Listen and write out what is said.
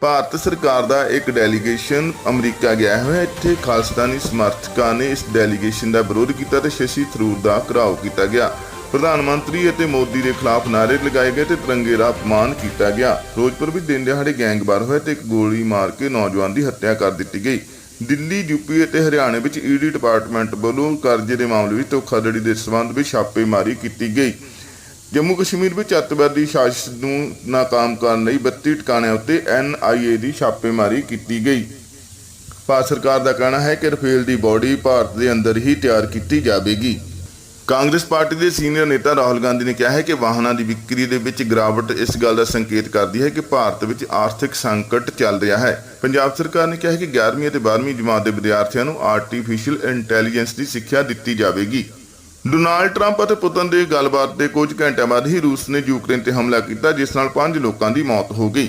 ਭਾਰਤ ਸਰਕਾਰ ਦਾ ਇੱਕ delegation America ਗਿਆ ਹੋਇਆ। ਹੈ। ਇੱਥੇ ਖਾਲਸਤਾਨੀ ਸਮਰਥਕਾਂ ਨੇ ਇਸ ਡੈਲੀਗੇਸ਼ਨ ਦਾ ਵਿਰੋਧ ਕੀਤਾ ਤੇ ਸ਼ਸ਼ੀ ਥਰੂਰ ਦਾ ਘਰਾਓ ਕੀਤਾ ਗਿਆ। ਪ੍ਰਧਾਨ ਮੰਤਰੀ ਅਤੇ ਮੋਦੀ ਦੇ ਖਿਲਾਫ ਨਾਅਰੇ ਲਗਾਏ ਗਏ ਤੇ ਤਿਰੰਗੇ ਦਾ ਅਪਮਾਨ ਕੀਤਾ ਗਿਆ। ਫਿਰੋਜ਼ਪੁਰ ਵਿੱਚ ਦਿਨ ਦਿਹਾੜੇ ਗੈਂਗਵਾਰ ਹੋਇਆ ਤੇ ਇੱਕ ਗੋਲੀ ਮਾਰ ਕੇ ਨੌਜਵਾਨ ਦੀ ਹੱਤਿਆ ਕਰ ਦਿੱਤੀ ਗਈ। ਦਿੱਲੀ ਯੂਪੀ ਅਤੇ ਹਰਿਆਣਾ ਵਿੱਚ ਈਡੀ ਡਿਪਾਰਟਮੈਂਟ ਵੱਲੋਂ ਕਰਜ਼ੇ ਦੇ ਮਾਮਲੇ ਵਿੱਚ ਧੋਖਾਧੜੀ ਦੇ ਸਬੰਧ ਵਿੱਚ ਛਾਪੇਮਾਰੀ ਕੀਤੀ ਗਈ। ਜੰਮੂ ਕਸ਼ਮੀਰ ਵਿੱਚ ਅੱਤਵਾਦੀ ਸਾਜ਼ਿਸ਼ ਨੂੰ ਨਾਕਾਮ ਕਰਨ ਲਈ 32 ਟਿਕਾਣਿਆਂ ਉੱਤੇ ਐਨਆਈਏ ਦੀ ਛਾਪੇਮਾਰੀ ਕੀਤੀ ਗਈ। ਭਾਰਤ ਸਰਕਾਰ ਦਾ ਕਹਿਣਾ ਹੈ ਕਿ ਰਫੇਲ ਦੀ ਬਾਡੀ ਭਾਰਤ ਦੇ ਅੰਦਰ ਹੀ ਤਿਆਰ ਕੀਤੀ ਜਾਵੇਗੀ। ਕਾਂਗਰਸ ਪਾਰਟੀ ਦੇ ਸੀਨੀਅਰ ਨੇਤਾ ਰਾਹੁਲ ਗਾਂਧੀ ਨੇ ਕਿਹਾ ਹੈ ਕਿ ਵਾਹਨਾਂ ਦੀ ਵਿਕਰੀ ਦੇ ਵਿੱਚ ਗਿਰਾਵਟ ਇਸ ਗੱਲ ਦਾ ਸੰਕੇਤ ਕਰਦੀ ਹੈ ਕਿ ਭਾਰਤ ਵਿੱਚ ਆਰਥਿਕ ਸੰਕਟ ਚੱਲ ਰਿਹਾ ਹੈ। ਪੰਜਾਬ ਸਰਕਾਰ ਨੇ ਕਿਹਾ ਹੈ ਕਿ 11ਵੀਂ ਅਤੇ 12ਵੀਂ ਜਮਾਤ ਦੇ ਵਿਦਿਆਰਥੀਆਂ ਨੂੰ ਆਰਟੀਫੀਸ਼ੀਅਲ ਇੰਟੈਲੀਜੈਂਸ ਦੀ ਸਿੱਖਿਆ ਦਿੱਤੀ ਜਾਵੇਗੀ। ਡੋਨਾਲਡ ਟਰੰਪ ਅਤੇ ਪੁਤਨ ਦੇ ਗੱਲਬਾਤ ਦੇ ਕੁਝ ਘੰਟਿਆਂ ਬਾਅਦ ਹੀ ਰੂਸ ਨੇ ਯੂਕਰੇਨ ਤੇ ਹਮਲਾ ਕੀਤਾ, ਜਿਸ ਨਾਲ 5 ਲੋਕਾਂ ਦੀ ਮੌਤ ਹੋ ਗਈ।